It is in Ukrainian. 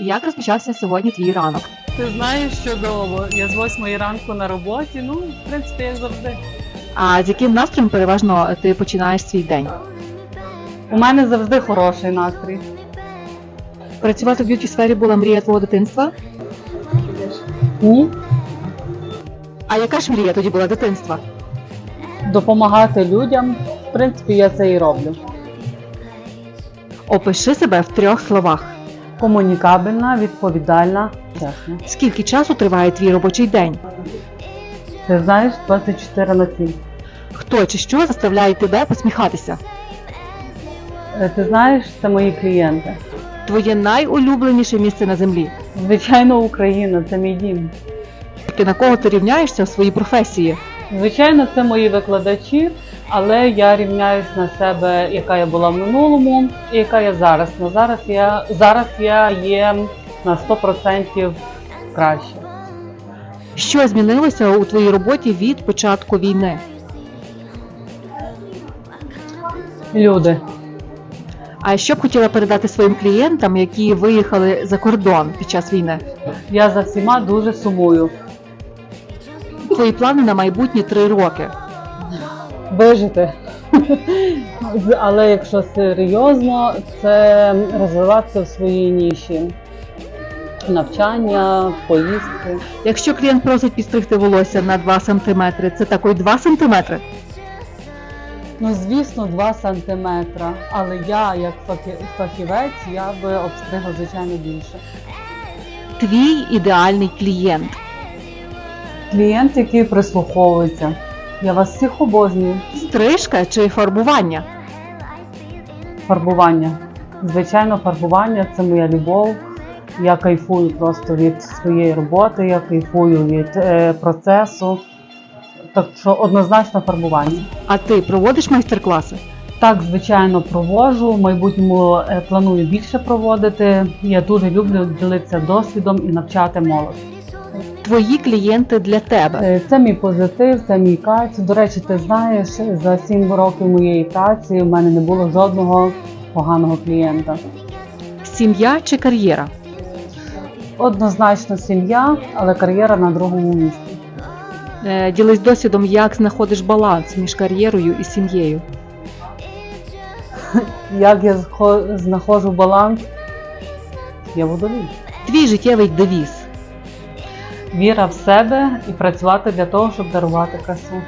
Як розпочався сьогодні твій ранок? Ти знаєш чудово. Я з восьмої ранку на роботі. Ну, в принципі, як завжди. А з яким настроєм переважно ти починаєш свій день? У мене завжди хороший настрій. Працювати в б'юті сфері була мрія твого дитинства? Ні. А яка ж мрія тоді була дитинства? Допомагати людям. В принципі, я це і роблю. Опиши себе в трьох словах. Комунікабельна, відповідальна. Чесно. Скільки часу триває твій робочий день? Ти знаєш 24 на 7. Хто чи що заставляє тебе посміхатися? Е, Ти знаєш, це мої клієнти. Твоє найулюбленіше місце на землі. Звичайно, Україна це мій дім. Ти на кого ти рівняєшся в своїй професії? Звичайно, це мої викладачі, але я рівняюсь на себе, яка я була в минулому і яка я зараз. На зараз я зараз я є на 100% краще. Що змінилося у твоїй роботі від початку війни? Люди, А що б хотіла передати своїм клієнтам, які виїхали за кордон під час війни? я за всіма дуже сумую. Твої плани на майбутні три роки. Вижити. Але якщо серйозно, це розвиватися в своїй ніші. Навчання, поїздки. Якщо клієнт просить підстригти волосся на 2 см, це такий 2 см? Ну, звісно, 2 сантиметра. Але я, як фахі- фахівець, я би обстригла, звичайно, більше. Твій ідеальний клієнт. Клієнт, який прислуховується. Я вас всіх обожнюю. Стрижка чи фарбування? Фарбування. Звичайно, фарбування це моя любов. Я кайфую просто від своєї роботи, я кайфую від е, процесу. Так що однозначно фарбування. А ти проводиш майстер-класи? Так, звичайно, проводжу. В майбутньому е, планую більше проводити. Я дуже люблю ділитися досвідом і навчати молодь. Твої клієнти для тебе. Е, Це мій позитив, це мій кайф. До речі, ти знаєш, за 7 років моєї праці в мене не було жодного поганого клієнта. Сім'я чи кар'єра? Однозначно сім'я, але кар'єра на другому місці. Е, Ділись досвідом, як знаходиш баланс між кар'єрою і сім'єю. Як я знаходжу баланс, я водолій. Твій життєвий девіз віра в себе і працювати для того, щоб дарувати красу.